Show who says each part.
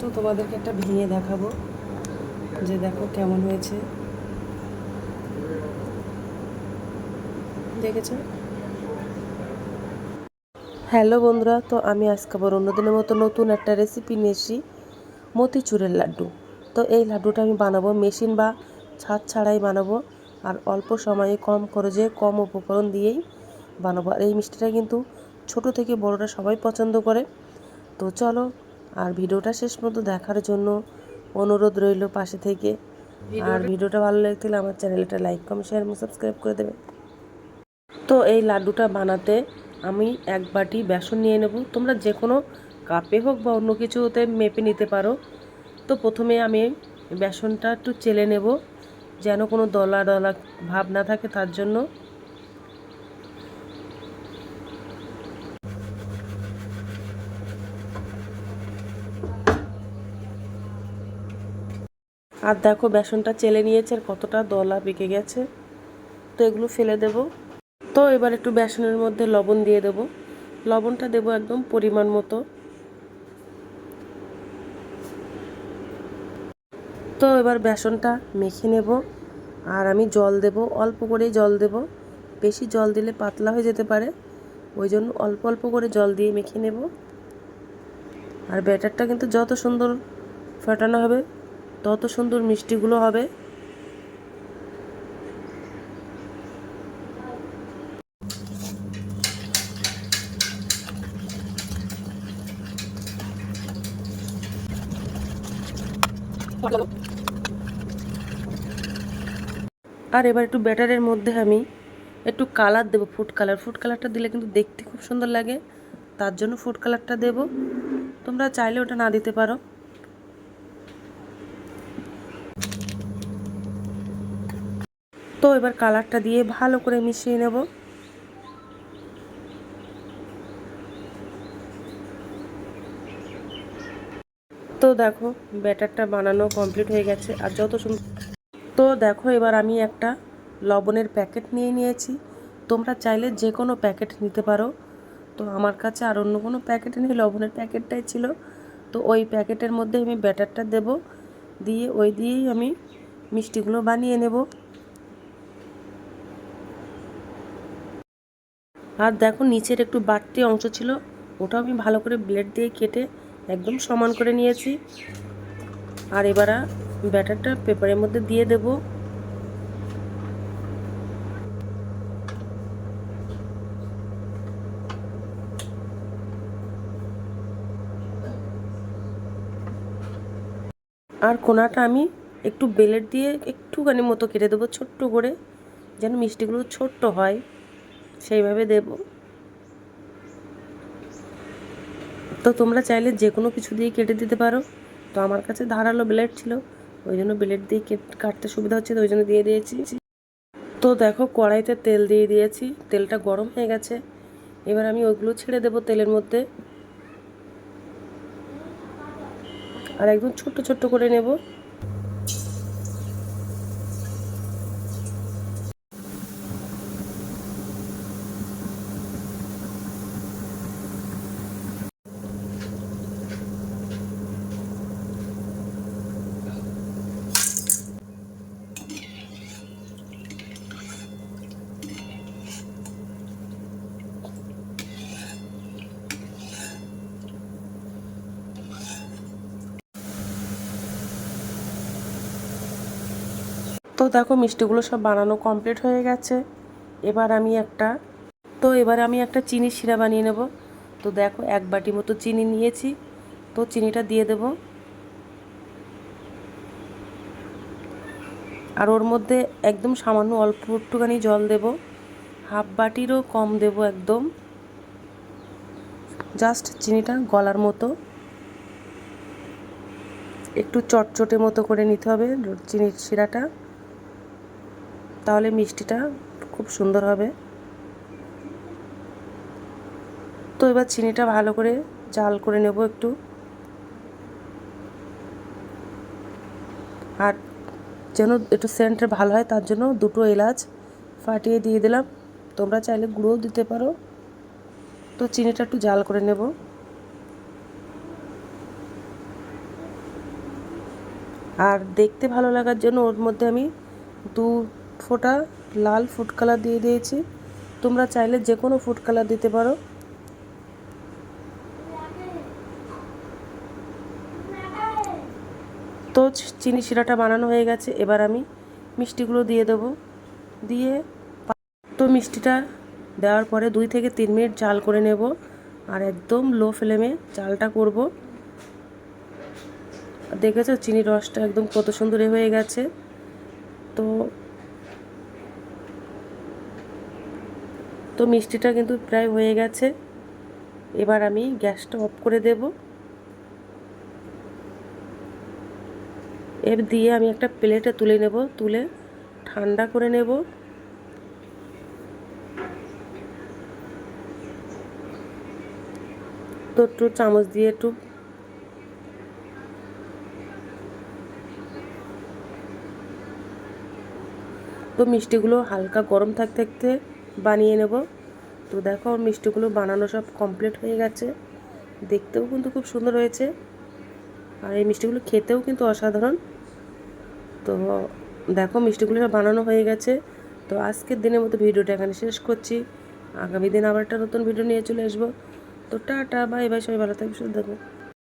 Speaker 1: তো তোমাদেরকে একটা ভেঙে দেখাবো যে দেখো কেমন হয়েছে। দেখেছ? হ্যালো বন্ধুরা, তো আমি আজকে আবার অন্যদিনের মতো নতুন একটা রেসিপি নিয়েছি মতিচুরের লাড্ডু। তো এই লাড্ডুটা আমি বানাবো মেশিন বা ছাদ ছাড়াই বানাবো, আর অল্প সময়ে কম খরচে কম উপকরণ দিয়েই বানাবো। আর এই মিষ্টিটা কিন্তু ছোট থেকে বড়রা সবাই পছন্দ করে। তো চলো আর ভিডিওটা শেষ পর্যন্ত দেখার জন্য অনুরোধ রইল পাশে থেকে। আর ভিডিওটা ভালো লাগলে আমার চ্যানেলটা লাইক কম শেয়ার এবং সাবস্ক্রাইব করে দেবে। তো এই লাড্ডুটা বানাতে আমি এক বাটি বেসন নিয়ে নেব। তোমরা যে কোনো কাপে হোক বা অন্য কিছুতে মেপে নিতে পারো। তো প্রথমে আমি বেসনটা একটু চেলে নেব যেন কোনো দলা দলা ভাব না থাকে তার জন্য। আর দেখো বেসনটা চেলে নিয়েছে আর কতটা দলা পেকে গেছে। তো এগুলো ফেলে দেব। তো এবার একটু বেসনের মধ্যে লবণ দিয়ে দেব। লবণটা দেব একদম পরিমাণ মতো। তো এবার বেসনটা মেখে নেব আর আমি জল দেব, অল্প করেই জল দেব। বেশি জল দিলে পাতলা হয়ে যেতে পারে, ওই জন্য অল্প অল্প করে জল দিয়ে মেখে নেব। আর ব্যাটারটা কিন্তু যত সুন্দর ফাটানো হবে তত সুন্দর মিষ্টিগুলো হবে। আর এবার একটু ব্যাটারের মধ্যে আমি একটু কালার দেবো, ফুড কালার। ফুড কালারটা দিলে কিন্তু দেখতে খুব সুন্দর লাগে, তার জন্য ফুড কালারটা দেব। তোমরা চাইলে ওটা না দিতে পারো। তো এবার কালারটা দিয়ে ভালো করে মিশিয়ে নেব। তো দেখো, ব্যাটারটা বানানো কমপ্লিট হয়ে গেছে আর যত সুন্দর তো দেখো, এবার আমি একটা লবণের প্যাকেট নিয়ে নিয়েছি। তোমরা চাইলে যে কোনো প্যাকেট নিতে পারো। তো আমার কাছে আর অন্য কোনো প্যাকেট নেই, লবণের প্যাকেটটাই ছিল। তো ওই প্যাকেটের মধ্যে আমি ব্যাটারটা দেব। দিয়ে ওই দিয়েই আমি মিষ্টিগুলো বানিয়ে নেব। আর দেখো নিচের একটু বাড়তি অংশ ছিল, ওটাও আমি ভালো করে ব্লেড দিয়ে কেটে একদম সমান করে নিয়েছি। আর এবার ব্যাটারটা পেপারের মধ্যে দিয়ে দেব। আর কোনাটা আমি একটু বেলেট দিয়ে একটুখানি মতো কেটে দেবো ছোট্ট করে, যেন মিষ্টিগুলো ছোট্ট হয়। সেইভাবে দেব। তো তোমরা চাইলে যে কোনো কিছু দিয়ে কেটে দিতে পারো। তো আমার কাছে ধারালো ব্লেড ছিল, ওই জন্য ব্লেড দিয়ে কাটতে সুবিধা হচ্ছে তো ওই জন্য দিয়ে দিয়েছি। তো দেখো কড়াইতে তেল দিয়ে দিয়েছি, তেলটা গরম হয়ে গেছে। এবার আমি ওইগুলো ছেড়ে দেবো তেলের মধ্যে। আর একদম ছোট্ট ছোট্ট করে নেব। তো দেখো মিষ্টিগুলো সব বানানো কমপ্লিট হয়ে গেছে। এবার আমি একটা, তো এবার আমি একটা চিনি শিরা বানিয়ে নেব। তো দেখো এক বাটি মতো চিনি নিয়েছি, তো চিনিটা দিয়ে দেব। আর ওর মধ্যে একদম সামান্য অল্প একটুখানি জল দেব। হাফ বাটিরও কম দেব একদম। জাস্ট চিনিটা গলার মতো। একটু চটচটে মতো করে নিতে হবে চিনির শিরাটা। তাহলে মিষ্টিটা খুব সুন্দর হবে। তো এবার চিনিটা ভালো করে জাল করে নেব একটু। আর যেন একটু সেন্টটা ভালো হয়, তার জন্য দুটো এলাচ ফাটিয়ে দিয়ে দিলাম। তোমরা চাইলে গুঁড়োও দিতে পারো। তো চিনিটা একটু জাল করে নেব। আর দেখতে ভালো লাগার জন্য ওর মধ্যে আমি দু ফোঁটা লাল ফুড কালার দিয়ে দিয়েছি। তোমরা চাইলে যে কোনো ফুড কালার দিতে পারো। তো চিনি শিরাটা বানানো হয়ে গেছে। এবার আমি মিষ্টিগুলো দিয়ে দেবো। দিয়ে তো মিষ্টিটা দেওয়ার পরে দুই থেকে তিন মিনিট জাল করে নেব। আর একদম লো ফ্লেমে জালটা করব। দেখেছ চিনি রসটা একদম কত সুন্দর হয়ে গেছে। তো তো মিষ্টিটা কিন্তু প্রায় হয়ে গেছে। এবার আমি গ্যাসটা অফ করে দেব। এর দিয়ে আমি একটা প্লেটে তুলে নেব, তুলে ঠান্ডা করে নেব। তো একটু চামচ দিয়ে একটু তো মিষ্টিগুলো হালকা গরম থাকতে থাকতে বানিয়ে নেব। তো দেখো, মিষ্টিগুলো বানানো সব কমপ্লিট হয়ে গেছে। দেখতেও কিন্তু খুব সুন্দর হয়েছে। আর এই মিষ্টিগুলো খেতেও কিন্তু অসাধারণ। তো দেখো, মিষ্টিগুলো সব বানানো হয়ে গেছে। তো আজকের দিনের মতো ভিডিওটা এখানে শেষ করছি। আগামী দিন আবার একটা নতুন ভিডিও নিয়ে চলে আসব। তো টাটা বাই বাই সবাই ভালো থাকবে, সুস্থ থাকবে।